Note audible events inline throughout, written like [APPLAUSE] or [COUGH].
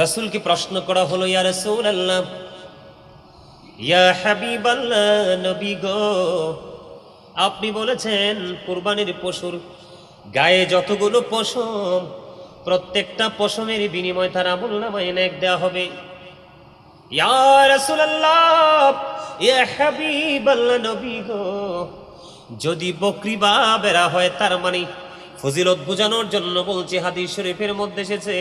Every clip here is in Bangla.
রাসূলকে প্রশ্ন করা হলো, ইয়া রাসূল আল্লাহ ইয়া হাবিব আল্লাহ নবী গো, আপনি বলেছেন কুরবানির পশুর গায়ে যতগুলো পশম, প্রত্যেকটা পশমের বিনিময় তার আমল নামায় এক দেওয়া হবে। ইয়া রাসূলুল্লাহ, ইয়া হাবিব আল্লাহ নবী গো, যদি বকরি বা বেড়া হয়, তার মানে ফজিলত বোঝানোর জন্য বলছি, হাদিস শরীফের মধ্যে এসেছে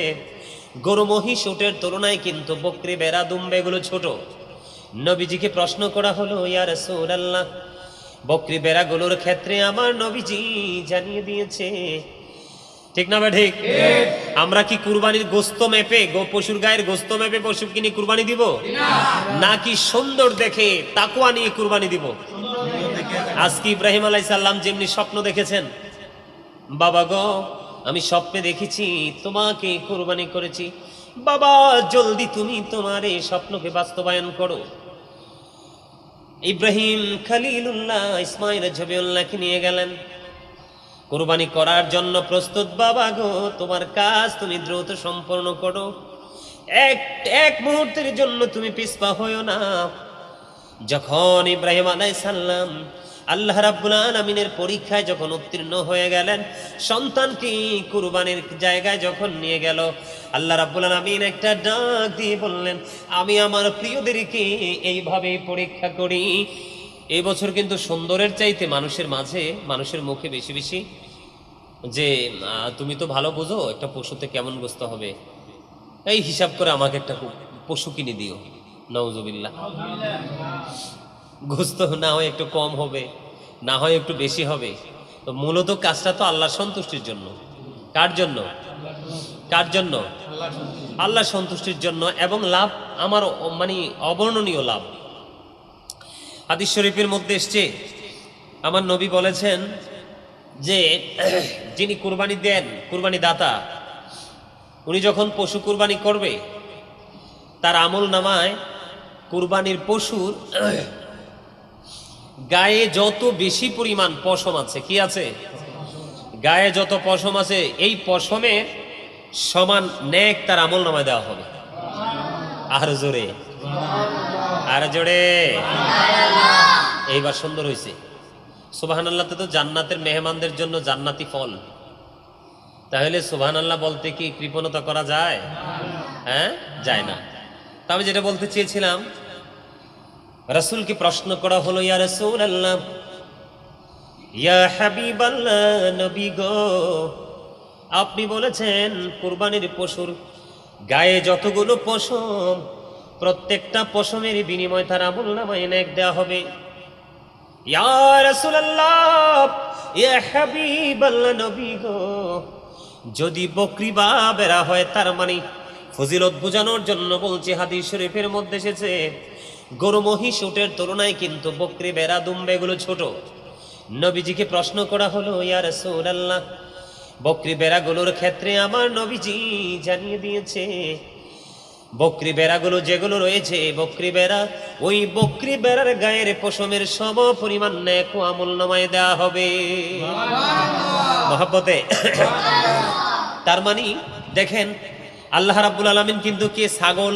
গরু মহিষ উটের তুলনায় কিন্তু বকরি, বেড়া, দুম্বে এগুলো ছোট। নবীজিকে প্রশ্ন করা হলো, ইয়া রাসূলুল্লাহ, বকরি, বেড়াগুলোর ক্ষেত্রে আমার নবীজি জানিয়ে দিয়েছে। ঠিক না ঠিক? আমরা কি কুরবানির গোস্ত মেপে পশুর গায়ের গোস্ত মেপে পশু কিনে কুরবানি দিব? নাকি সুন্দর দেখে তাকুয়া নিয়ে কুরবানি দিব? আজকে ইব্রাহিম আলাই সাল্লাম যেমনি স্বপ্ন দেখেছেন, বাবা গো আমি স্বপ্নে দেখেছি, তোমাকে কুরবানি করেছি। বাবা, জলদি তুমি তোমার এই স্বপ্নকে বাস্তবায়ন করো। ইব্রাহিম খালিলুল্লাহ ইসমাইল জবিউল্লাহকে নিয়ে গেলেন। কোরবানি করার জন্য প্রস্তুত, বাবা গো, তোমার কাজ তুমি দ্রুত সম্পন্ন করো। এক এক মুহূর্তের জন্য তুমি পিসপা হইও না। যখন ইব্রাহিম আলাই সাল্লাম আল্লাহ রাব্বুল আলমিনের পরীক্ষায় যখন উত্তীর্ণ হয়ে গেলেন সন্তানকে কুরবানির জায়গায় যখন নিয়ে গেল আল্লাহ রাব্বুল আলমিন একটা ডাক দিয়ে বললেন আমি আমার প্রিয়দেরকে এইভাবেই পরীক্ষা করি। এই বছর কিন্তু সুন্দরের চাইতে মানুষের মাঝে মানুষের মুখে বেশি বেশি যে তুমি তো ভালো বোঝো একটা পশুতে কেমন গোস্ত হবে? এই হিসাব করে আমাকে একটা পশু কিনে দিও। নওজবিল্লা গোস্ত না হয় একটু কম হবে। না হয় একটু বেশি হবে। তো মূলত কাজটা তো আল্লাহর সন্তুষ্টির জন্য। কার জন্য? কার জন্য? আল্লাহ সন্তুষ্টির জন্য এবং লাভ আমার মানে অবর্ণনীয় লাভ। হাদিস শরীফের মধ্যে এসছে, আমার নবী বলেছেন যে, [CLEARS THROAT] যিনি কুরবানি দেন, কুরবানি দাতা, উনি যখন পশু কুরবানি করবে, তার আমল নামায় কুরবানির পশুর [CLEARS THROAT] গায়ে যত বেশি পরিমাণ পশম আছে, কি আছে? গায়ে যত পশম আছে, এই পশমের সমান নেক তার আমল নামায় দেওয়া হবে। আর জোরে। আর জোরে। এইবার সুন্দর হয়েছে সুবাহান আল্লাহতে তো জান্নাতের মেহমানদের জন্য জান্নাতি ফল। তাহলে সুবাহান আল্লাহ বলতে কি কৃপণতা করা যায়? হ্যাঁ? যায় না। তা আমি যেটা বলতে চেয়েছিলাম রাসূলকে প্রশ্ন করা হলো, ইয়া রাসূল আল্লাহ ইয়া হাবিব আল্লাহ নবী গো, আপনি বলেছেন কুরবানির পশুর গায়ে যতগুলো পশম, প্রত্যেকটা পশমের বিনিময় তার আমল নামায় এক দেওয়া হবে। ইয়া গো, যদি বকরি বা বেড়া হয়, তার মানে ফজিলত বোঝানোর জন্য বলছি, হাদিস শরীফের মধ্যে এসেছে গরু মহিষ উটের তুলনায় কিন্তু বকরি, বেড়া, দুম্বে এগুলো ছোট। নবীজিকে প্রশ্ন করা হলো, ইয়া রাসূলুল্লাহ, বকরি, বেড়াগুলোর ক্ষেত্রে আমার নবীজি জানিয়ে দিয়েছে, বকরি, বেড়াগুলো যেগুলো রয়েছে, বকরি, বেড়া, ওই বকরি, বেড়ার গায়ের পশমের সম পরিমাণ ন্যাক আমল নামায় দেওয়া হবে। মহাব্বতে। তার মানে দেখেন, আল্লাহ রাব্বুল আলমিন কিন্তু কে ছাগল,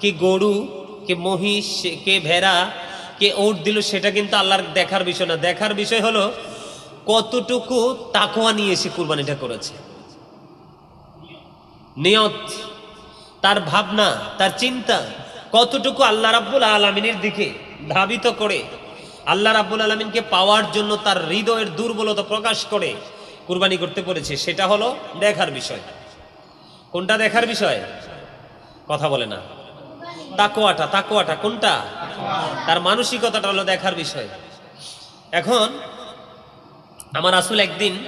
কি গরু কে মহিষ, কে ভেড়া, কে ওট দিল সেটা কিন্তু আল্লাহর দেখার বিষয় না। দেখার বিষয় হলো কতটুকু তাকোয়া নিয়ে সে কুরবানিটা করেছে। নিয়ত, তার ভাবনা, তার চিন্তা, কতটুকু আল্লাহ রাব্বুল আলমিনের দিকে ধাবিত করে, আল্লাহ রাব্বুল আলমিনকে পাওয়ার জন্য তার হৃদয়ের দুর্বলতা প্রকাশ করে কুরবানি করতে পেরেছে, সেটা হলো দেখার বিষয়। কোনটা দেখার বিষয়? কথা বলে না। তাকোয়াটা তাকোয়াটা কোনটা? তার মানসিকতাটা হলো দেখার বিষয়। এখন আমার আসল একদিন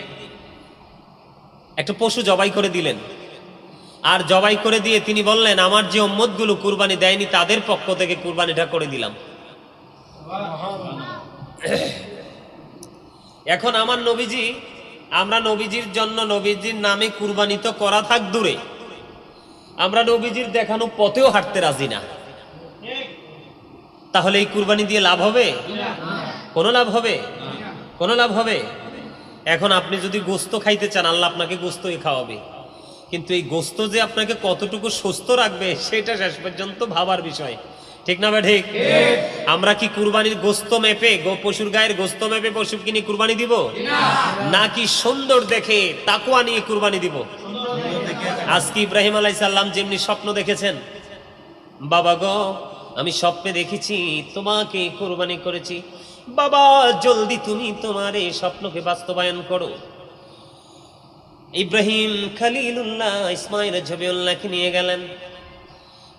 একটা পশু জবাই করে দিলেন। আর জবাই করে দিয়ে তিনি বললেন, আমার যে উম্মতগুলো কুরবানি দেয়নি, তাদের পক্ষ থেকে কুরবানিটা করে দিলাম। এখন আমার নবীজি, আমরা নবীজির জন্য নবীজির নামে কুরবানি তো করা থাক দূরে। আমরা নবীজির দেখানো পথেও হাঁটতে রাজি না। তাহলে এই কুরবানি দিয়ে লাভ হবে? কোনো লাভ হবে? কোনো লাভ হবে? এখন আপনি যদি গোস্ত খাইতে চান আল্লাহ আপনাকে গোস্তই খাওয়াবে। কিন্তু এই গোস্ত যে আপনাকে কতটুকু সুস্থ রাখবে সেটা শেষ পর্যন্ত ভাবার বিষয়। ঠিক না ঠিক আমরা কি কুরবানির গোস্ত মেপে গো পশুর গায়ের গোস্ত মেপে পশু কিনে কুরবানি দিব? নাকি সুন্দর দেখে তাকুয়া নিয়ে কুরবানি দিব? আজকে ইব্রাহিম আলাইসাল্লাম যেমনি স্বপ্ন দেখেছেন, বাবা গো, আমি স্বপ্নে দেখেছি, তোমাকে কোরবানি করেছি। বাবা, জলদি তুমি তোমার এই স্বপ্নকে বাস্তবায়ন করো। ইব্রাহিম খালিলুল্লাহ ইসমাইল জবিউল্লাহকে নিয়ে গেলেন।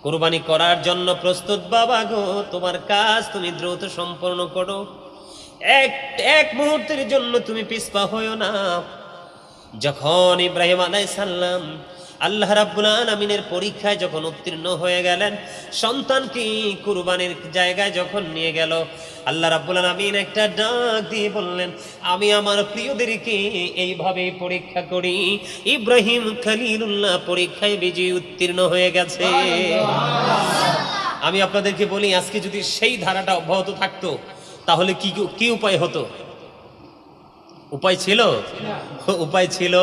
কোরবানি করার জন্য প্রস্তুত, বাবা গো, তোমার কাজ তুমি দ্রুত সম্পন্ন করো। এক এক মুহূর্তের জন্য তুমি পিছপা হইও না। যখন ইব্রাহিম আলাইসাল্লাম আল্লাহ রাব্বুল আলামিনের পরীক্ষায় যখন উত্তীর্ণ হয়ে গেলেন, সন্তানকে কুরবানির জায়গায় যখন নিয়ে গেল, আল্লাহ রাব্বুল আলামিন একটা ডাক দিয়ে বললেন, আমি আমার প্রিয়দেরকে এইভাবে পরীক্ষা করি। ইব্রাহিম খলিলুল্লাহ পরীক্ষায় বিজয়ী উত্তীর্ণ হয়ে গেছে। আমি আপনাদেরকে বলি, আজকে যদি সেই ধারাটা অব্যাহত থাকতো, তাহলে কি কি উপায় হতো? উপায় ছিল? উপায় ছিল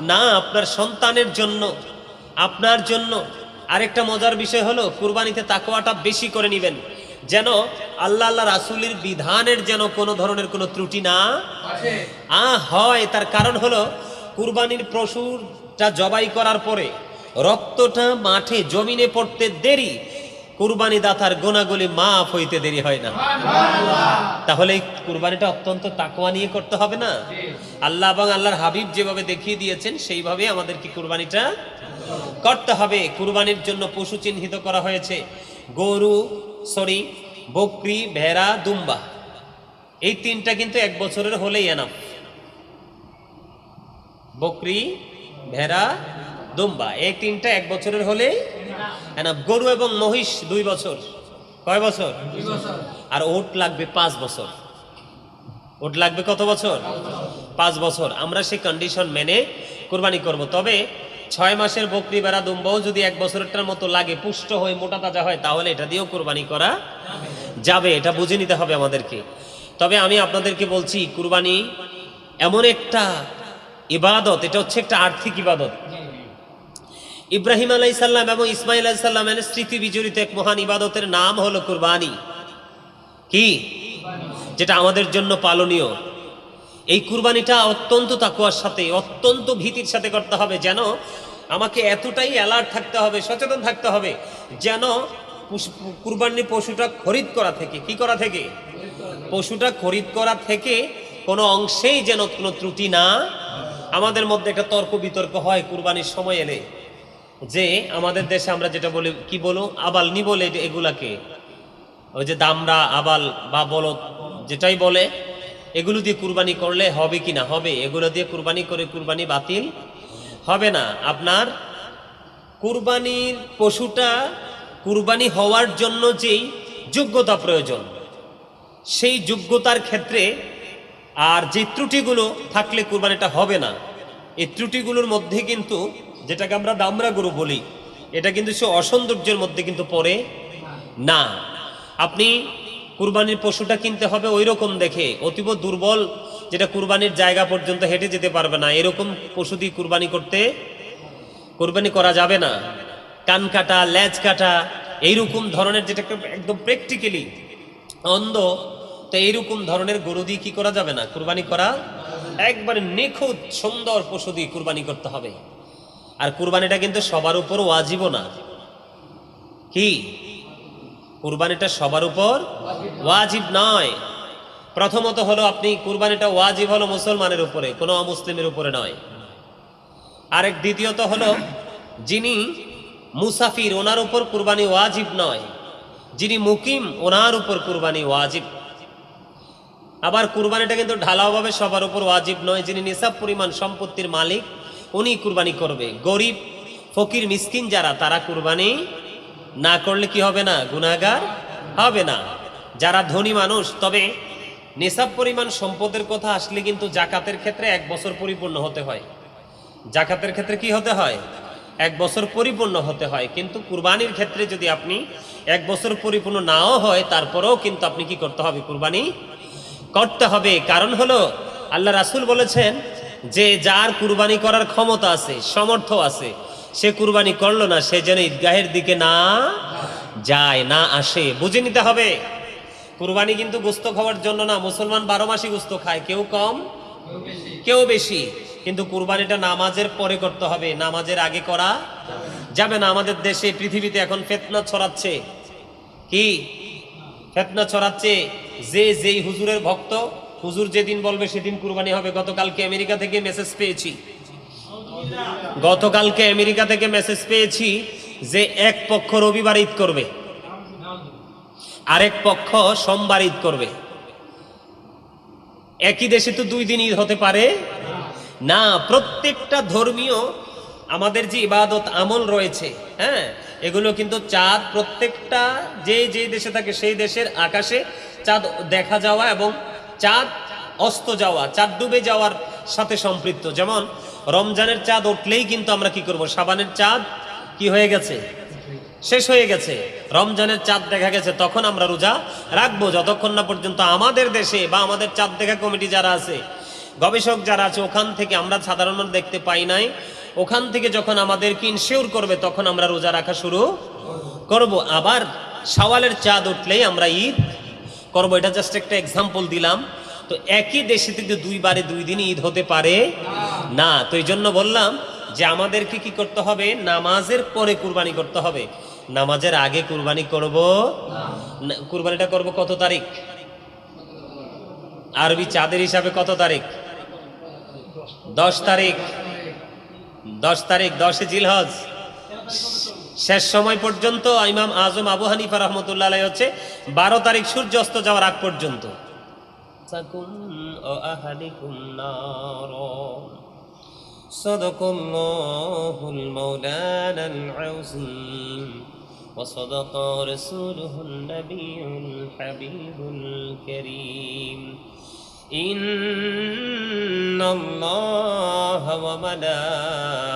না, আপনার সন্তানের জন্য, আপনার জন্য। আরেকটা মজার বিষয় হলো, কুরবানিতে তাকোয়াটা বেশি করে নেবেন। যেন আল্লাহ আল্লাহ রাসুলের বিধানের যেন কোনো ধরনের কোনো ত্রুটি না আ হয়। তার কারণ হলো, কুরবানির পশুটা জবাই করার পরে রক্তটা মাঠে, জমিনে পড়তে দেরি। কুরবানি দাতার গোনাগুলি মাফ হইতে দেরি হয় না। তাহলে এই কুরবানিটা অত্যন্ত তাকওয়া নিয়ে করতে হবে না? আল্লাহ এবং আল্লাহর হাবিব যেভাবে দেখিয়ে দিয়েছেন সেইভাবে আমাদেরকে কুরবানিটা করতে হবে। কুরবানির জন্য পশু চিহ্নিত করা হয়েছে। গরু, সরি, বকরি, ভেড়া, দুম্বা। এই তিনটা কিন্তু এক বছরের হলেই এনাম বকরি, ভেড়া, দুম্বা। এই তিনটা এক বছরের হলেই গরু এবং মহিষ দুই বছর। কয় বছর? আর ওট লাগবে পাঁচ বছর। ওট লাগবে কত বছর? পাঁচ বছর। আমরা সেই কন্ডিশন মেনে কোরবানি করব। তবে ছয় মাসের বকরি বেড়া দুম্বাও যদি এক বছরেরটার মতো লাগে পুষ্ট হয়ে মোটা তাজা হয় তাহলে এটা দিয়েও কোরবানি করা যাবে। এটা বুঝে নিতে হবে আমাদেরকে। তবে আমি আপনাদেরকে বলছি কুরবানি এমন একটা ইবাদত এটা হচ্ছে একটা আর্থিক ইবাদত। ইব্রাহিম আলাইসাল্লাম এবং ইসমাইল আলাইসাল্লামের স্মৃতি বিজড়িত এক মহান ইবাদতের নাম হলো কুরবানি। কি? যেটা আমাদের জন্য পালনীয়। এই কুরবানিটা অত্যন্ত তাকুয়ার সাথে, অত্যন্ত ভীতির সাথে করতে হবে যেন আমাকে এতটাই অ্যালার্ট থাকতে হবে, সচেতন থাকতে হবে যেন কুরবানির পশুটা খরিদ করা থেকে, কি করা থেকে? পশুটা খরিদ করা থেকে কোনো অংশেই যেন কোনো ত্রুটি না, আমাদের মধ্যে একটা তর্ক বিতর্ক হয় কুরবানির সময় এলে। যে আমাদের দেশে আমরা যেটা বলি, কি বলো? আবাল, নি বলে এগুলাকে? ওই যে দামরা, আবাল বা বলদ, যেটাই বলে, এগুলো দিয়ে কুরবানি করলে হবে কি না? হবে। এগুলো দিয়ে কুরবানি করে কুরবানি বাতিল হবে না। আপনার কুরবানির পশুটা কুরবানি হওয়ার জন্য যেই যোগ্যতা প্রয়োজন, সেই যোগ্যতার ক্ষেত্রে আর যে ত্রুটিগুলো থাকলে কুরবানিটা হবে না। এই ত্রুটিগুলোর মধ্যে কিন্তু যেটাকে আমরা দামরা গরু বলি, এটা কিন্তু সে অসৌন্দর্যের মধ্যে কিন্তু পড়ে না। আপনি কুরবানির পশুটা কিনতে হবে ওই রকম দেখে, অতীব দুর্বল, যেটা কুরবানির জায়গা পর্যন্ত হেঁটে যেতে পারবে না। এরকম পশু দিয়ে কুরবানি করতে, কোরবানি করা যাবে না। কান কাটা, লেজ কাটা, এইরকম ধরনের যেটা একদম প্র্যাকটিক্যালি অন্ধ, তো এইরকম ধরনের গরু দিয়ে কি করা যাবে না? কুরবানি করা একবারে নিখুঁত, সুন্দর পশু দিয়ে কুরবানি করতে হবে। আর কুরবানিটা কিন্তু সবার উপর ওয়াজিবও না। কি? কুরবানিটা সবার উপর ওয়াজিব নয়। প্রথমত হলো আপনি কুরবানিটা ওয়াজিব হলো মুসলমানের উপরে, কোনো অমুসলিমের উপরে নয়। আরেক দ্বিতীয়ত হলো, যিনি মুসাফির, ওনার উপর কুরবানি ওয়াজিব নয়। যিনি মুকিম, ওনার উপর কুরবানি ওয়াজিব। আবার কুরবানিটা কিন্তু ঢালাওভাবে সবার উপর ওয়াজিব নয়। যিনি নিসাব পরিমাণ সম্পত্তির মালিক উনি কুরবানি করবে। গরিব, ফকির, মিসকিন যারা, তারা কুরবানি না করলে কি হবে না? গুনাগার হবে না। যারা ধনী মানুষ, তবে নিসাব পরিমাণ সম্পদের কথা আসলে কিন্তু জাকাতের ক্ষেত্রে এক বছর পরিপূর্ণ হতে হয়। জাকাতের ক্ষেত্রে কি হতে হয়? এক বছর পরিপূর্ণ হতে হয়। কিন্তু কুরবানির ক্ষেত্রে যদি আপনি এক বছর পরিপূর্ণ নাও হয়, তারপরেও কিন্তু আপনি কি করতে হবে? কুরবানি করতে হবে। কারণ হলো, আল্লাহ রাসুল বলেছেন যে যার কুরবানি করার ক্ষমতা আছে সমর্থ আছে, সে কুরবানি করল না, সে যেন ঈদগাহের দিকে না যায়, না আসে। বুঝে নিতে হবে, কুরবানি কিন্তু গুস্ত খাওয়ার জন্য না, মুসলমান বারো মাসই গুস্ত খায়, কেউ কম, কেউ বেশি। কিন্তু কুরবানিটা নামাজের পরে করতে হবে, নামাজের আগে করা যাবে না। আমাদের দেশে, পৃথিবীতে এখন ফেতনা ছড়াচ্ছে। কি? ফেতনা ছড়াচ্ছে, যে যেই হুজুরের ভক্ত হুজুর যেদিন বলবে সেদিন কুরবানি হবে। গতকালকে আমেরিকা থেকে মেসেজ পেয়েছি। গতকালকে আমেরিকা থেকে মেসেজ পেয়েছি যে এক পক্ষ রবিবার ঈদ করবে। আরেক পক্ষ সোমবার ঈদ করবে। একই দেশে তো দুই দিন ঈদ হতে পারে। না, প্রত্যেকটা ধর্মীয় আমাদের যে ইবাদত আমল রয়েছে হ্যাঁ এগুলো কিন্তু চাঁদ প্রত্যেকটা যে যে দেশে থাকে সেই দেশের আকাশে চাঁদ দেখা যাওয়া এবং চাঁদ অস্ত যাওয়া, চাঁদ ডুবে যাওয়ার সাথে সম্পৃক্ত। যেমন, রমজানের চাঁদ উঠলেই কিন্তু আমরা কি করব? সাবানের চাঁদ কি হয়ে গেছে? শেষ হয়ে গেছে। রমজানের চাঁদ দেখা গেছে, তখন আমরা রোজা রাখব। যতক্ষণ না পর্যন্ত আমাদের দেশে বা আমাদের চাঁদ দেখা কমিটি যারা আছে, গবেষক যারা আছে, ওখান থেকে আমরা সাধারণ মানুষ দেখতে পাই নাই, ওখান থেকে যখন আমাদেরকে ইনশিওর করবে, তখন আমরা রোজা রাখা শুরু করব। আবার সওয়ালের চাঁদ উঠলেই আমরা ঈদ করব, এটা জাস্ট একটা এক্সাম্পল দিলাম। তো একই দেশে কিন্তু দুইবারে দুই দিন ঈদ হতে পারে, না, তো এই জন্য বললাম যে আমাদেরকে কি করতে হবে? নামাজের পরে কুরবানি করতে হবে। নামাজের আগে কুরবানি করব কুরবানিটা করব কত তারিখ? আরবি চাঁদের হিসাবে কত তারিখ? দশ তারিখ। দশ তারিখ, দশে জিলহজ। শেষ সময় পর্যন্ত ইমাম আজম আবু হানিফা রহমতুল্লাহ আলাই হচ্ছে বারো তারিখ সূর্য অস্ত যাওয়ার আগ পর্যন্ত صدق الله المولانا العظيم وصدق رسوله النبي الحبيب الكريم إن الله وملائكته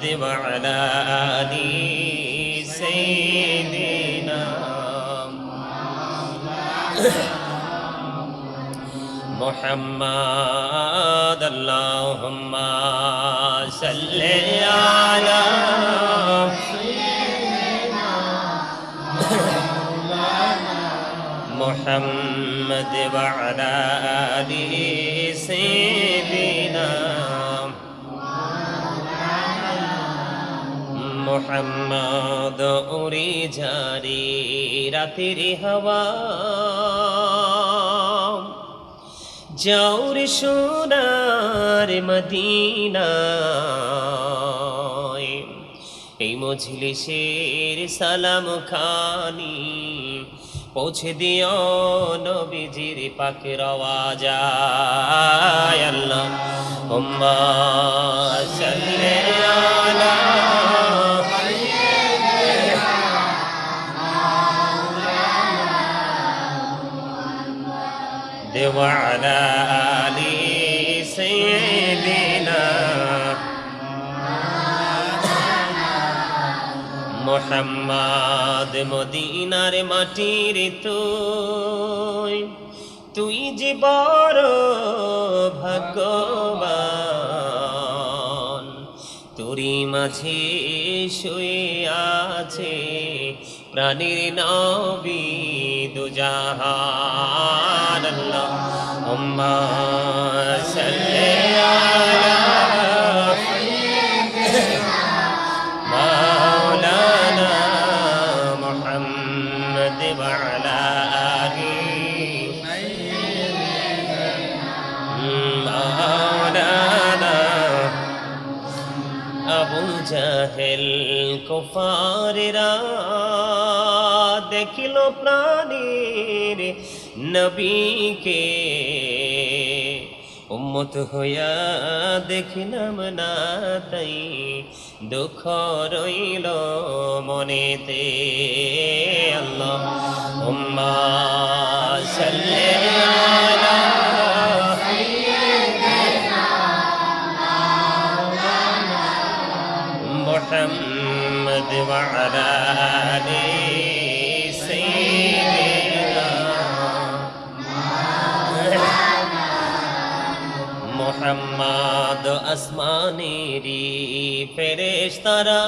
محمد وعلى آل سيدنا محمد. اللهم صل على محمد وعلى آل মোহাম্মদ উড়ি ঝারি রাতের হাওয়া। যাওর সোনার মদিনায় এই মজলিসের সালাম খানি পৌঁছে দিও নবীজির পাকের আওয়াজ আয় আল্লাহ হুম্মা সাল্লি وعلى آل سيدنا মোহাম্মদ মদিনার মাটির তুই তুই যে বড় ভগবান তোরি মাঝে শুয়ে আছে প্রাণীর নবী দুজাহান আল্লাহ হুম্মা সাল্লি জাহেল কুফারেরা দেখিল প্রাণীর নবীকে। উম্মত হইয়া দেখিলাম না তাই দুঃখ রইল মনেতে। আল্লাহ উম্মা সাল্লি محمد وعلى آل سيدنا মোহাম্মদ আসমানেরি ফেরেশতারা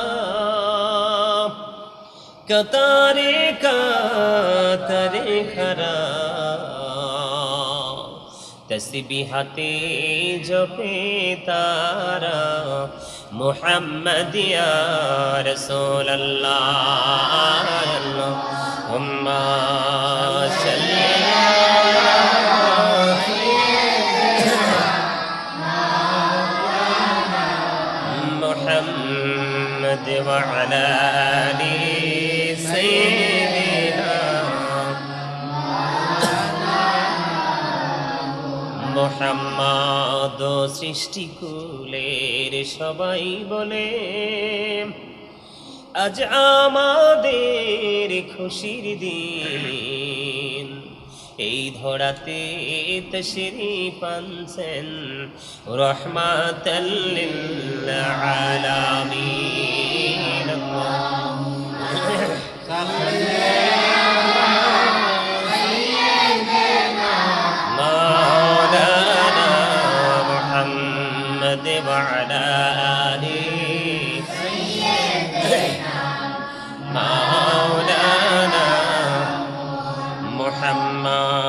কতারে কাতারে খরা তসবিহাতে জপে তারা محمد يا رسول الله. اللهم صل محمد وعلى মোহাম্মদ সৃষ্টিকুলের সবাই বলে আজ আমাদের খুশির দিন। এই ধরাতে তশরি পানছেন রহমাতাল্লিল আলামিন। [LAUGHS] ala